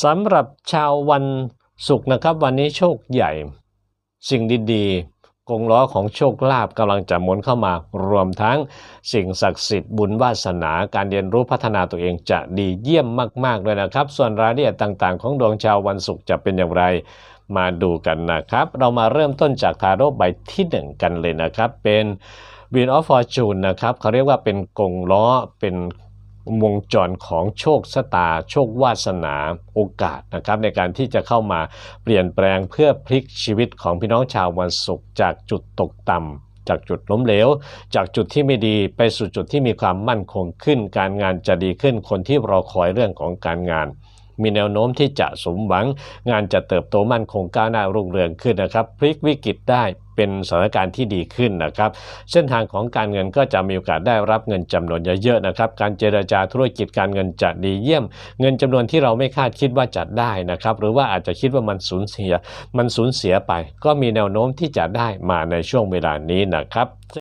สำหรับชาววันศุกร์นะครับ วันนี้โชคใหญ่ สิ่งดีๆกงล้อของโชคลาภกำลังจะหมุนเข้ามารวมทั้ง สิ่งศักดิ์สิทธิ์บุญวาสนาการเรียนรู้พัฒนาตัวเองจะดีเยี่ยมมากๆเลยนะครับ ส่วนรายละเอียดต่างๆ ของดวงชาววันศุกร์จะเป็นอย่างไรมาดูกันนะครับ เรามาเริ่มต้นจากทาโร่ใบที่ 1 กันเลยนะครับ เป็น Wheel of Fortune นะครับเขาเรียกว่าเป็นกงล้อเป็น วงจรของโชคชะตา โชควาสนาโอกาสนะครับในการที่จะเข้ามาเปลี่ยนแปลงเพื่อพลิกชีวิตของพี่น้องชาววันศุกร์จากจุดตกต่ำจากจุดล้มเหลว จากจุดที่ไม่ดีไปสู่จุดที่มีความมั่นคงขึ้น การงานจะดีขึ้นคนที่รอคอยเรื่องของการงาน มีแนวโน้มที่จะสมหวัง งานจะเติบโตมั่นคงก้าวหน้ารุ่งเรืองขึ้นนะครับ พลิกวิกฤตได้เป็นสถานการณ์ที่ดีขึ้นนะครับ เส้นทางของการเงินก็จะมีโอกาสได้รับเงินจำนวนเยอะๆนะครับ การเจรจาธุรกิจการเงินจะดีเยี่ยม เงินจำนวนที่เราไม่คาดคิดว่าจะได้นะครับ หรือว่าอาจจะคิดว่ามันสูญเสีย มันสูญเสียไป ก็มีแนวโน้มที่จะได้มาในช่วงเวลานี้นะครับ